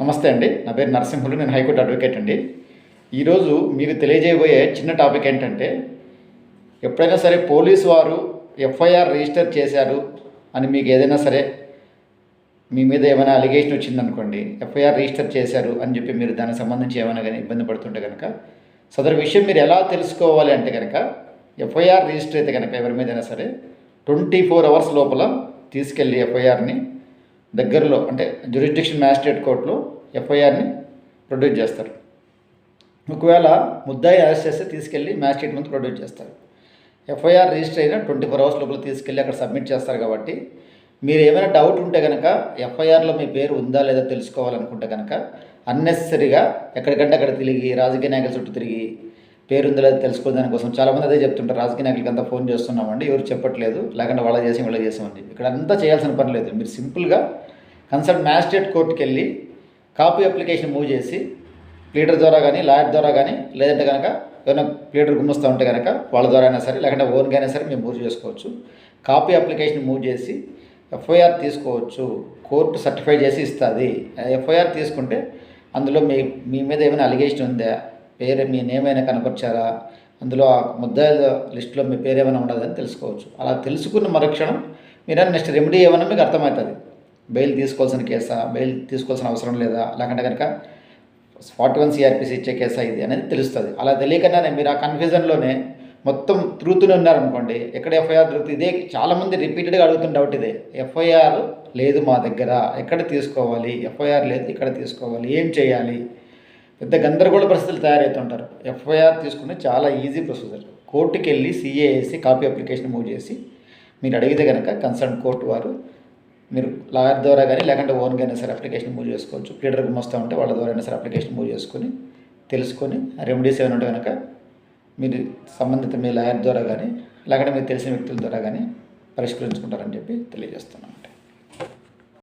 నమస్తే అండి. నా పేరు నరసింహులు. నేను హైకోర్టు అడ్వకేట్ అండి. ఈరోజు మీకు తెలియజేయబోయే చిన్న టాపిక్ ఏంటంటే ఎప్పుడైనా సరే పోలీసు వారు ఎఫ్ఐఆర్ రిజిస్టర్ చేశారు అని మీకు ఏదైనా సరే మీ మీద ఏమైనా అలిగేషన్ వచ్చిందనుకోండి ఎఫ్ఐఆర్ రిజిస్టర్ చేశారు అని చెప్పి మీరు దానికి సంబంధించి ఏమైనా కానీ ఇబ్బంది పడుతుంటే కనుక సదరు విషయం మీరు ఎలా తెలుసుకోవాలి అంటే కనుక ఎఫ్ఐఆర్ రిజిస్టర్ అయితే కనుక ఎవరి మీదైనా సరే ట్వంటీ ఫోర్ అవర్స్ లోపల తీసుకెళ్ళి ఎఫ్ఐఆర్ని దగ్గరలో అంటే జ్యూరిస్డిక్షన్ మ్యాజిస్ట్రేట్ కోర్టులో ఎఫ్ఐఆర్ని ప్రొడ్యూస్ చేస్తారు. ఒకవేళ ముద్దాయి అరెస్ట్ చేస్తే తీసుకెళ్ళి మ్యాజిస్ట్రేట్ ముందు ప్రొడ్యూస్ చేస్తారు. ఎఫ్ఐఆర్ రిజిస్టర్ అయిన ట్వంటీ ఫోర్ అవర్స్ లోపల తీసుకెళ్ళి అక్కడ సబ్మిట్ చేస్తారు కాబట్టి మీరు ఏమైనా డౌట్ ఉంటే కనుక ఎఫ్ఐఆర్లో మీ పేరు ఉందా లేదా తెలుసుకోవాలనుకుంటే కనుక అన్నెసరీగా ఎక్కడికంటే అక్కడ తిరిగి రాజకీయ నాయకుల చుట్టూ తిరిగి పేరు ఉందా లేదా తెలుసుకోవడం దానికోసం చాలామంది అదే చెప్తుంటారు. రాజకీయ నాయకులకి అంతా ఫోన్ చేస్తున్నామండి ఎవరు చెప్పట్లేదు లేకుండా వాళ్ళ చేసి వాళ్ళ చేసామండి ఇక్కడ అంతా చేయాల్సిన పని లేదు. మీరు సింపుల్గా కన్సర్న్ మ్యాజిస్ట్రేట్ కోర్టుకి వెళ్ళి కాపీ అప్లికేషన్ మూవ్ చేసి ప్లీడర్ ద్వారా కానీ లాయర్ ద్వారా కానీ లేదంటే కనుక ఏమైనా ప్లీడర్ గుమ్మస్తూ ఉంటే కనుక వాళ్ళ ద్వారా అయినా సరే లేకుంటే ఓన్గా అయినా సరే మేము మూవ్ చేసుకోవచ్చు. కాపీ అప్లికేషన్ మూవ్ చేసి ఎఫ్ఐఆర్ తీసుకోవచ్చు. కోర్టు సర్టిఫై చేసి ఇస్తుంది. ఎఫ్ఐఆర్ తీసుకుంటే అందులో మీ మీ మీద ఏమైనా అలిగేషన్ ఉందా? పేరు మీ నేమ్ అయినా కనపరిచారా? అందులో ఆ ముద్దాయిల లిస్టులో మీ పేరు ఏమైనా ఉండదని తెలుసుకోవచ్చు. అలా తెలుసుకున్న మరుక్షణం మీరు నెక్స్ట్ రెమెడీ ఏమైనా మీకు అర్థమవుతుంది. బెయిల్ తీసుకోవాల్సిన కేసా బెయిల్ తీసుకోవాల్సిన అవసరం లేదా? లేకుంటే కనుక ఫార్టీ వన్ సిఆర్పిసి ఇచ్చే కేసా ఇది అనేది తెలుస్తుంది. అలా తెలియకుండానే మీరు ఆ కన్ఫ్యూజన్లోనే మొత్తం తిరుగుతూనే ఉన్నారనుకోండి ఎక్కడ ఎఫ్ఐఆర్ దొరుకుతుంది ఇదే చాలామంది రిపీటెడ్గా అడుగుతున్న డౌట్ ఇదే. ఎఫ్ఐఆర్ లేదు మా దగ్గర ఎక్కడ తీసుకోవాలి? ఎఫ్ఐఆర్ లేదు ఇక్కడ తీసుకోవాలి ఏం చేయాలి? పెద్ద గందరగోళ పరిస్థితులు తయారవుతుంటారు. ఎఫ్ఐఆర్ తీసుకునే చాలా ఈజీ ప్రొసీజర్. కోర్టుకి వెళ్ళి వేసి కాపీ అప్లికేషన్ మూవ్ చేసి మీరు అడిగితే కనుక కన్సర్న్ కోర్టు వారు మీరు లాయర్ ద్వారా కానీ లేకుంటే ఓన్గా అయినా సరే అప్లికేషన్ మూవ్ చేసుకోవచ్చు. ప్లీడర్ గుమస్తా ఉంటే వాళ్ళ ద్వారా అయినా సరే అప్లికేషన్ మూవ్ చేసుకొని తెలుసుకొని రెమెడీస్ ఏమైనా ఉంటే కనుక మీరు సంబంధిత మీ లాయర్ ద్వారా కానీ లేకుంటే మీకు తెలిసిన వ్యక్తుల ద్వారా కానీ పరిష్కరించుకుంటారని చెప్పి తెలియజేస్తున్నాను